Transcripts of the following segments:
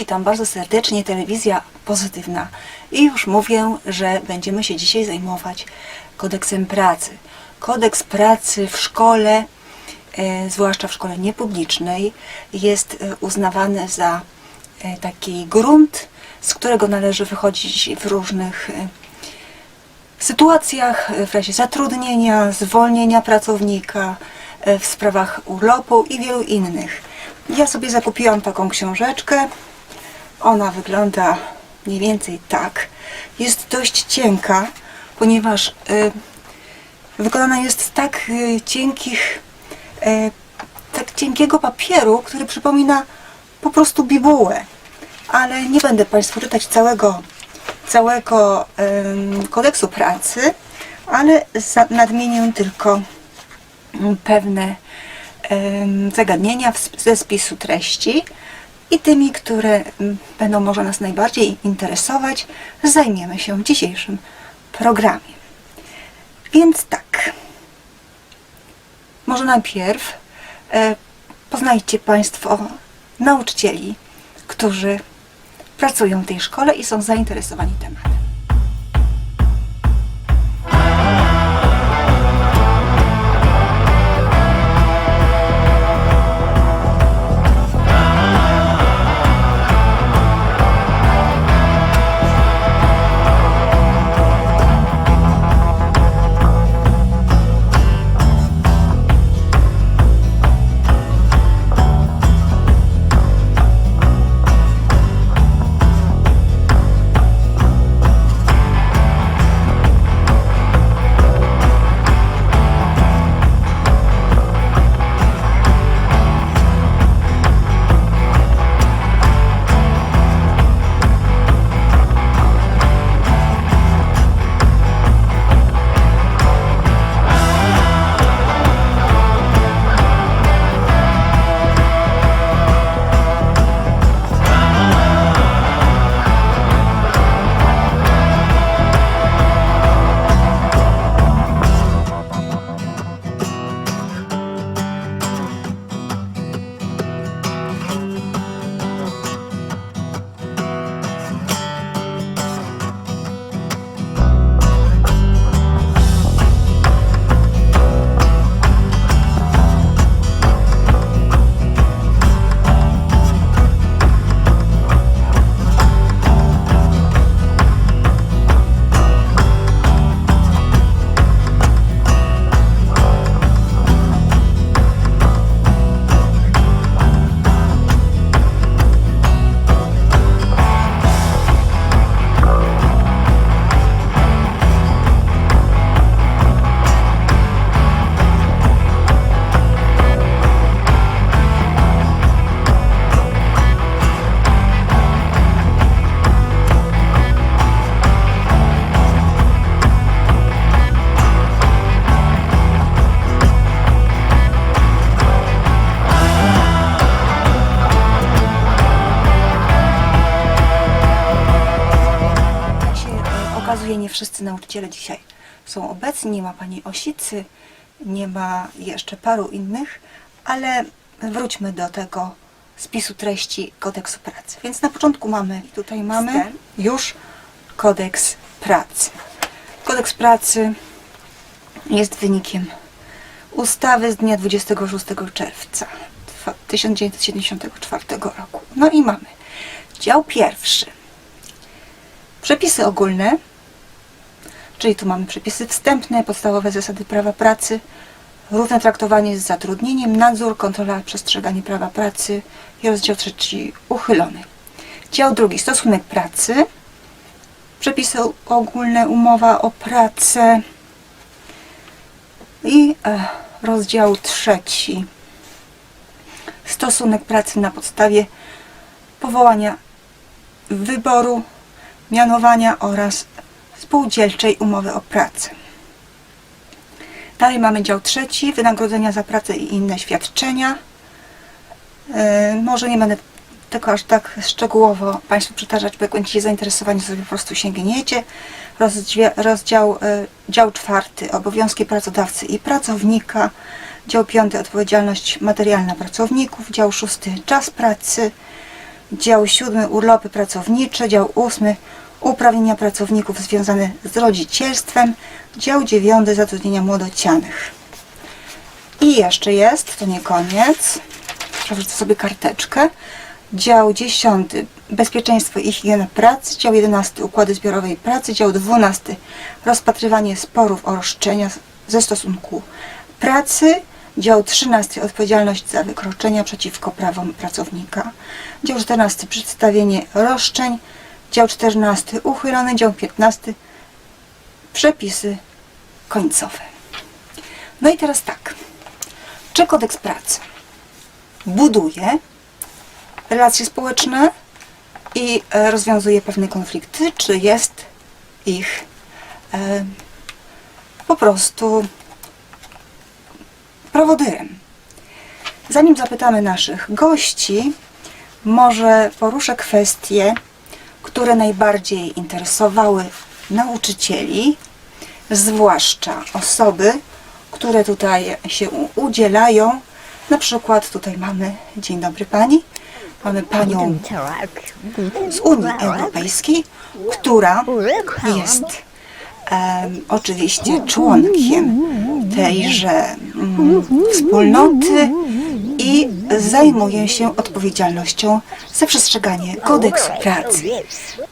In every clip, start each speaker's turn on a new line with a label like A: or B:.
A: witam bardzo serdecznie, telewizja pozytywna. I już mówię, że będziemy się dzisiaj zajmować kodeksem pracy. Kodeks pracy w szkole, e, zwłaszcza w szkole niepublicznej, jest e, uznawany za e, taki grunt, z którego należy wychodzić w różnych sytuacjach, w razie zatrudnienia, zwolnienia pracownika, w sprawach urlopu i wielu innych. Ja sobie zakupiłam taką książeczkę. Ona wygląda mniej więcej tak. Jest dość cienka, ponieważ y, wykonana jest z tak y, cienkich, y, tak cienkiego papieru, który przypomina po prostu bibułę. Ale nie będę Państwu czytać całego, całego ym, kodeksu pracy, ale nadmienię tylko mm, pewne em, zagadnienia w- ze spisu treści i tymi, które mm, będą może nas najbardziej interesować, zajmiemy się w dzisiejszym programie. Więc tak. Może najpierw e, poznajcie Państwo nauczycieli, którzy pracują w tej szkole i są zainteresowani tematem. Wszyscy nauczyciele dzisiaj są obecni. Nie ma pani Osicy, nie ma jeszcze paru innych, ale wróćmy do tego spisu treści kodeksu pracy. Więc na początku mamy, tutaj mamy już kodeks pracy. Kodeks pracy jest wynikiem ustawy z dnia 26 czerwca dwa- 1974 roku. No i mamy dział pierwszy. Przepisy ogólne, czyli tu mamy przepisy wstępne, podstawowe zasady prawa pracy, równe traktowanie z zatrudnieniem, nadzór, kontrola, przestrzeganie prawa pracy i rozdział trzeci uchylony. Dział drugi, stosunek pracy, przepisy ogólne, umowa o pracę. I e, rozdział trzeci, stosunek pracy na podstawie powołania wyboru, mianowania oraz spółdzielczej umowy o pracę. Dalej mamy dział trzeci, wynagrodzenia za pracę i inne świadczenia. Yy, może nie będę tego aż tak szczegółowo Państwu przytaczać, bo jak będziecie zainteresowani, sobie po prostu sięgniecie. Rozdzia- rozdział, yy, dział czwarty, obowiązki pracodawcy i pracownika. Dział piąty, odpowiedzialność materialna pracowników. Dział szósty, czas pracy. Dział siódmy urlopy pracownicze, dział ósmy uprawnienia pracowników związane z rodzicielstwem, dział dziewiąty zatrudnienia młodocianych. I jeszcze jest, to nie koniec, przerzucę sobie karteczkę, dział dziesiąty bezpieczeństwo i higiena pracy, dział jedenasty układy zbiorowej pracy, dział dwunasty rozpatrywanie sporów o roszczenia ze stosunku pracy, dział 13 odpowiedzialność za wykroczenia przeciwko prawom pracownika, dział 14 przedstawienie roszczeń, dział 14 uchylony, dział 15 przepisy końcowe. No i teraz tak. Czy kodeks pracy buduje relacje społeczne i e, rozwiązuje pewne konflikty, czy jest ich e, po prostu prowodyrem? Zanim zapytamy naszych gości, może poruszę kwestie, które najbardziej interesowały nauczycieli, zwłaszcza osoby, które tutaj się udzielają. Na przykład tutaj mamy, dzień dobry pani, mamy panią z Unii Europejskiej, która jest oczywiście członkiem tejże mm, wspólnoty i zajmuje się odpowiedzialnością za przestrzeganie kodeksu pracy.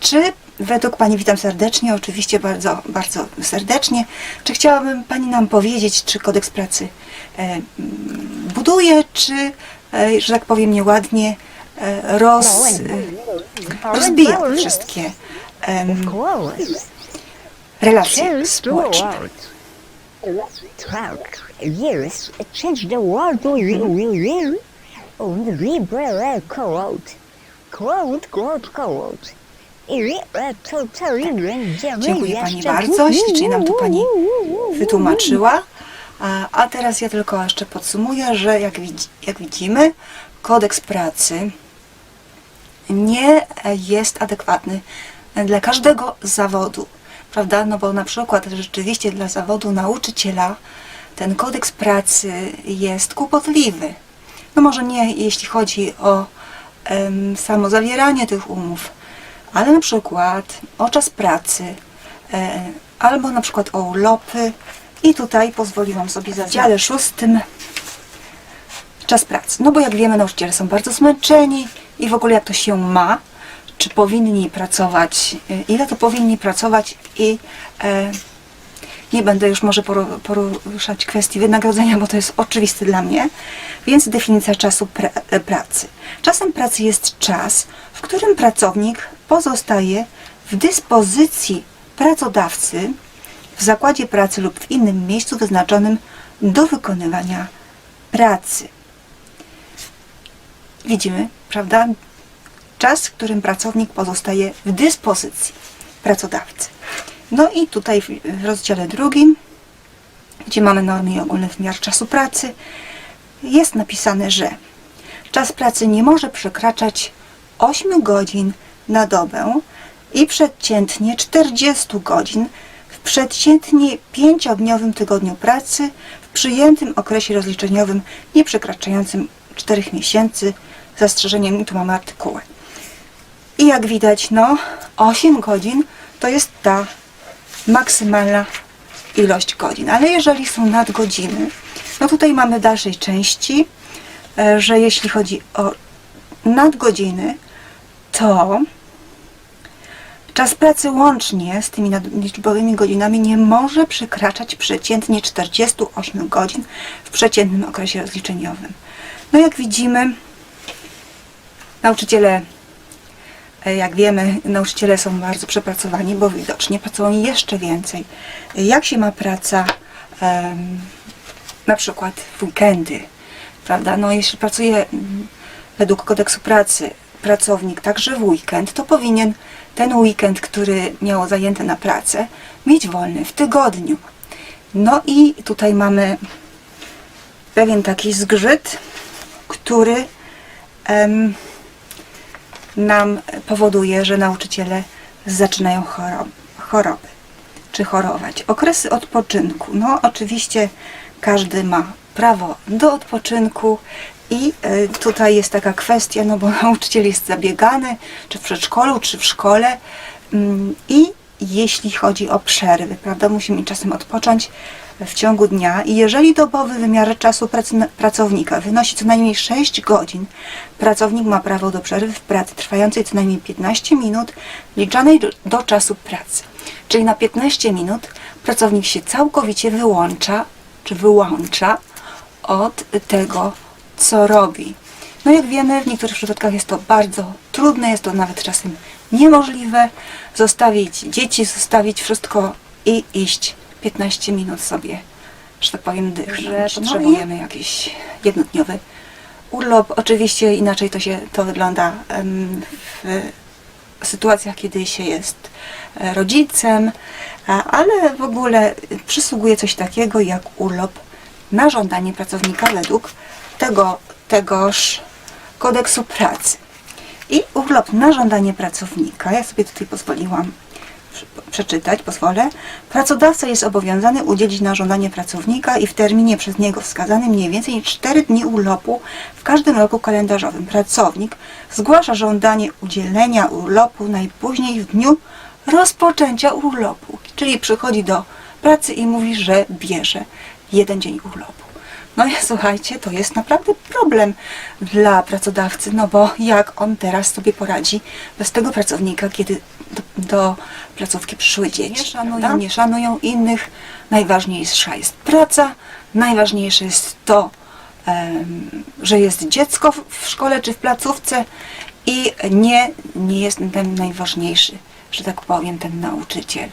A: Czy według Pani, witam serdecznie, oczywiście bardzo, bardzo serdecznie, czy chciałabym Pani nam powiedzieć, czy kodeks pracy e, buduje, czy, e, że tak powiem nieładnie, e, roz, rozbija wszystkie relacje społeczne?
B: Yes, change the world we will liberal code. Code, code, code.
A: Dziękuję Pani bardzo, ślicznie nam to Pani wytłumaczyła. A, a teraz ja tylko jeszcze podsumuję, że jak, jak widzimy, kodeks pracy nie jest adekwatny dla każdego zawodu, prawda? No bo na przykład rzeczywiście dla zawodu nauczyciela ten kodeks pracy jest kłopotliwy. No może nie jeśli chodzi o em, samo zawieranie tych umów, ale na przykład o czas pracy, e, albo na przykład o urlopy. I tutaj pozwoliłam sobie za w dziale szóstym czas pracy. No bo jak wiemy, nauczyciele są bardzo zmęczeni i w ogóle jak to się ma, czy powinni pracować, e, ile to powinni pracować i e, nie będę już może poru- poruszać kwestii wynagrodzenia, bo to jest oczywiste dla mnie. Więc definicja czasu pra- e, pracy. Czasem pracy jest czas, w którym pracownik pozostaje w dyspozycji pracodawcy w zakładzie pracy lub w innym miejscu wyznaczonym do wykonywania pracy. Widzimy, prawda? Czas, w którym pracownik pozostaje w dyspozycji pracodawcy. No i tutaj w rozdziale drugim, gdzie mamy normy i ogólny wymiar czasu pracy, jest napisane, że czas pracy nie może przekraczać 8 godzin na dobę i przeciętnie 40 godzin w przeciętnie 5-dniowym tygodniu pracy w przyjętym okresie rozliczeniowym nie przekraczającym 4 miesięcy z zastrzeżeniem, tu mamy artykuły. I jak widać, no 8 godzin to jest ta maksymalna ilość godzin. Ale jeżeli są nadgodziny, no tutaj mamy w dalszej części, e, że jeśli chodzi o nadgodziny, to czas pracy łącznie z tymi nadliczbowymi godzinami nie może przekraczać przeciętnie 48 godzin w przeciętnym okresie rozliczeniowym. No jak widzimy, nauczyciele Jak wiemy, nauczyciele są bardzo przepracowani, bo widocznie pracują jeszcze więcej. Jak się ma praca na przykład w weekendy, prawda? No jeśli pracuje według kodeksu pracy pracownik także w weekend, to powinien ten weekend, który miał zajęty na pracę, mieć wolny w tygodniu. No i tutaj mamy pewien taki zgrzyt, który em, nam powoduje, że nauczyciele zaczynają chorob, choroby czy chorować. Okresy odpoczynku. No, oczywiście każdy ma prawo do odpoczynku I e, tutaj jest taka kwestia, no bo nauczyciel jest zabiegany, czy w przedszkolu, czy w szkole. Mm, I jeśli chodzi o przerwy, prawda, musimy czasem odpocząć w ciągu dnia i jeżeli dobowy wymiar czasu pracownika wynosi co najmniej 6 godzin, pracownik ma prawo do przerwy w pracy trwającej co najmniej 15 minut, liczonej do czasu pracy. Czyli na 15 minut pracownik się całkowicie wyłącza, czy wyłącza od tego, co robi. No jak wiemy, w niektórych przypadkach jest to bardzo trudne, jest to nawet czasem niemożliwe. Zostawić dzieci, zostawić wszystko i iść 15 minut sobie, że tak powiem, dychnąć. Potrzebujemy jakiś jednodniowy urlop. Oczywiście inaczej to się to wygląda w sytuacjach, kiedy się jest e, rodzicem, ale w ogóle przysługuje coś takiego jak urlop na żądanie pracownika według tego, tegoż kodeksu pracy. I urlop na żądanie pracownika, ja sobie tutaj pozwoliłam przeczytać, pozwolę. Pracodawca jest obowiązany udzielić na żądanie pracownika i w terminie przez niego wskazanym mniej więcej 4 dni urlopu w każdym roku kalendarzowym. Pracownik zgłasza żądanie udzielenia urlopu najpóźniej w dniu rozpoczęcia urlopu. Czyli przychodzi do pracy i mówi, że bierze jeden dzień urlopu. No i słuchajcie, to jest naprawdę problem dla pracodawcy, no bo jak on teraz sobie poradzi bez tego pracownika, kiedy do, do placówki przyszły dzieci. Nie szanują, nie szanują innych. Najważniejsza jest praca, najważniejsze jest to, że jest dziecko w- w szkole czy w placówce i nie, nie jest ten najważniejszy, że tak powiem, ten nauczyciel.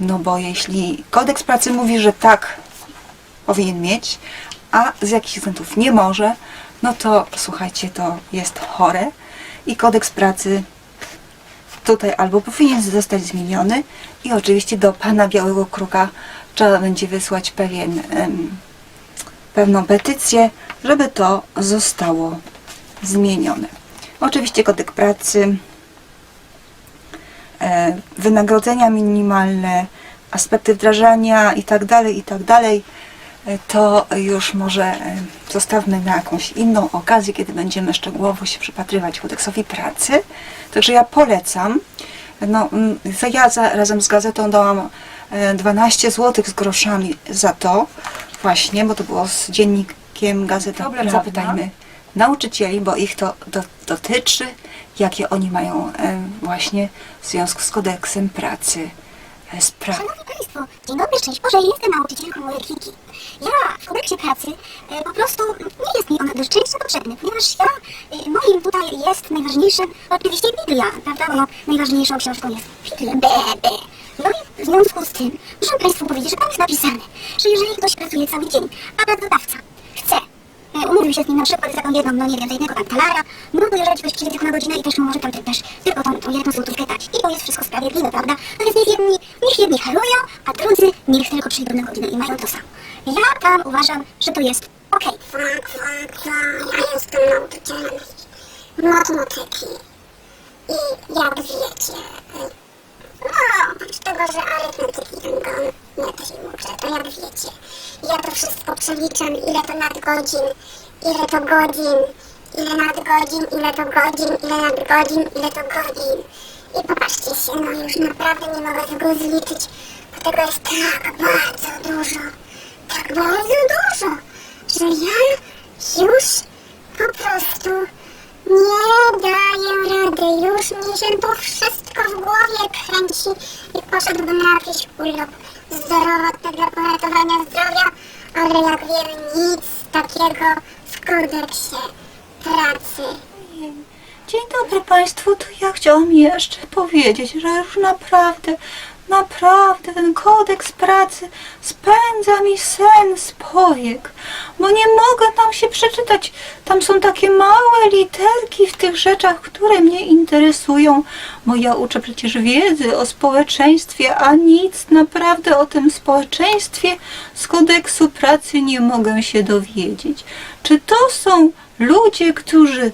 A: No bo jeśli kodeks pracy mówi, że tak powinien mieć, a z jakichś względów nie może, no to słuchajcie, to jest chore i kodeks pracy tutaj albo powinien zostać zmieniony i oczywiście do pana Białego Kruka trzeba będzie wysłać pewien, pewną petycję, żeby to zostało zmienione. Oczywiście kodeks pracy e, wynagrodzenia minimalne, aspekty wdrażania i tak e, to już może e, zostawmy na jakąś inną okazję, kiedy będziemy szczegółowo się przypatrywać kodeksowi pracy. Także ja polecam. No, mm, ja za, razem z gazetą dałam e, 12 zł z groszami za to właśnie, bo to było z dziennikiem Gazeta Problem zapytajmy nauczycieli, bo ich to do, dotyczy, jakie oni mają e, właśnie w związku z kodeksem pracy e, sprawy.
C: Szanowni Państwo, dzień dobry, szczęść Boże, jestem nauczycielką Wiki. Ja w kodeksie pracy e, po prostu nie jest mi on do szczęścia potrzebny, ponieważ ja, e, moim tutaj jest najważniejszym, oczywiście Biblia, prawda, moją najważniejszą książką jest Biblia, B, B. No i w związku z tym muszę Państwu powiedzieć, że tam jest napisane, że jeżeli ktoś pracuje cały dzień, a pracodawca chce e, umówił się z nim na przykład za tą jedną, no nie wiem, za jednego tam talara, no to jeżeli ktoś przyjdzie tylko na godzinę i też mu może tam też tylko tą, tą jedną złotówkę dać. I to jest wszystko sprawiedliwe, prawda? To jest niech jedni, niech jedni halują, a drudzy niech tylko przyjdą na godzinę i mają to samo. Ja tam uważam, że to jest okej.
D: Tak, tak, tak. Ja jestem nauczycielem matematyki. I jak wiecie, no, oprócz tego, że arytmetyki ręką nie też nie to jak wiecie, ja to wszystko przeliczam, ile to nadgodzin, ile to godzin, ile nadgodzin, ile to godzin, ile nadgodzin, ile to godzin. I popatrzcie się, no już naprawdę nie mogę tego zliczyć, bo tego jest tak bardzo dużo, tak bardzo dużo, że ja już po prostu nie daję rady. Już mi się to wszystko w głowie kręci i poszedłbym na jakiś urlop zdrowotny dla poratowania zdrowia, ale jak wiemy nic takiego w kodeksie pracy
A: Dzień dobry Państwu, to ja chciałam jeszcze powiedzieć, że już naprawdę, naprawdę ten kodeks pracy spędza mi sen z powiek, bo nie mogę tam się przeczytać. Tam są takie małe literki w tych rzeczach, które mnie interesują, bo ja uczę przecież wiedzy o społeczeństwie, a nic naprawdę o tym społeczeństwie z kodeksu pracy nie mogę się dowiedzieć. Czy to są ludzie, którzy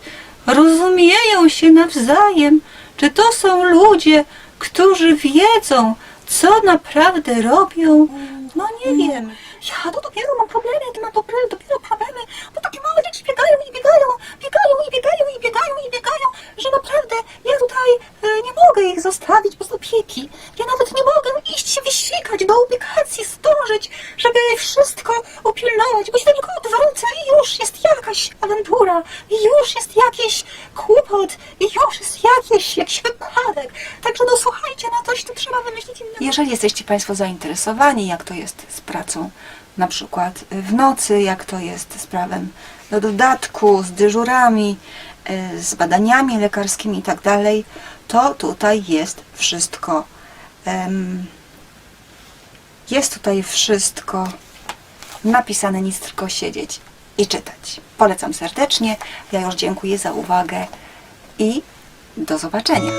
A: rozumieją się nawzajem? Czy to są ludzie, którzy wiedzą, co naprawdę robią? No nie wiem. Ja to dopiero mam problemy, to mam dopiero, problemy, bo takie małe dzieci biegają i biegają, biegają i biegają i biegają i biegają, że naprawdę ja tutaj e, nie mogę ich zostawić bez opieki. Ja nawet nie mogę iść się wysikać do ubikacji, zdążyć, żeby wszystko upilnować, bo się tylko odwrócę i już jest jakaś awantura, i już jest jakiś kłopot, i już jest jakiś, jakiś wypadek. Także no słuchajcie, no coś tu trzeba wymyślić innego. Jeżeli jesteście Państwo zainteresowani, jak to jest z pracą na przykład w nocy, jak to jest z prawem do dodatku, z dyżurami, y, z badaniami lekarskimi i tak to tutaj jest wszystko. jest tutaj wszystko napisane, nic tylko siedzieć i czytać. Polecam serdecznie. Ja już dziękuję za uwagę i do zobaczenia.